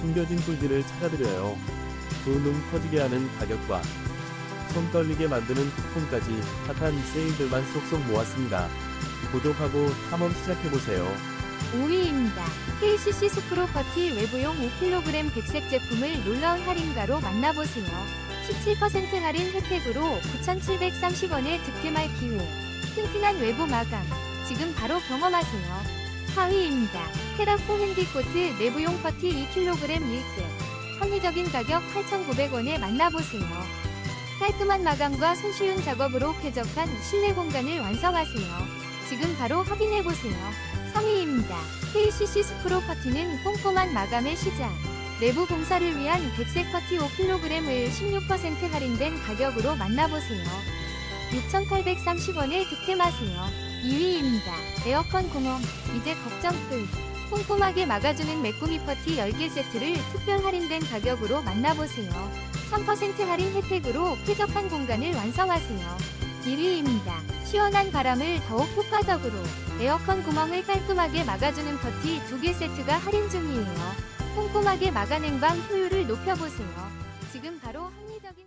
숨겨진 꿀들을 찾아드려요. 두눈 커지게 하는 가격과 손 떨리게 만드는 쿠폰까지 핫한 세일들만 쏙쏙 모았습니다. 구독하고 탐험 시작해보세요. 5위입니다. KCC 스프로퍼티 외부용 5kg 백색 제품을 놀라운 할인가로 만나보세요. 17% 할인 혜택으로 9,730원의 득템할 기회. 튼튼한 외부 마감. 지금 바로 경험하세요. 4위입니다. 테라코 핸디코트 내부용 퍼티 2kg 1대. 합리적인 가격 8,900원에 만나보세요. 깔끔한 마감과 손쉬운 작업으로 쾌적한 실내 공간을 완성하세요. 지금 바로 확인해보세요. 3위입니다. KCC 스프로 퍼티는 꼼꼼한 마감의 시작. 내부 공사를 위한 백색 퍼티 5kg을 16% 할인된 가격으로 만나보세요. 6,830원에 득템하세요. 2위입니다. 에어컨 구멍, 이제 걱정 끝. 꼼꼼하게 막아주는 메꾸미 퍼티 10개 세트를 특별 할인된 가격으로 만나보세요. 3% 할인 혜택으로 쾌적한 공간을 완성하세요. 1위입니다. 시원한 바람을 더욱 효과적으로 에어컨 구멍을 깔끔하게 막아주는 퍼티 2개 세트가 할인 중이에요. 꼼꼼하게 막아 냉방 효율을 높여보세요. 지금 바로 합리적인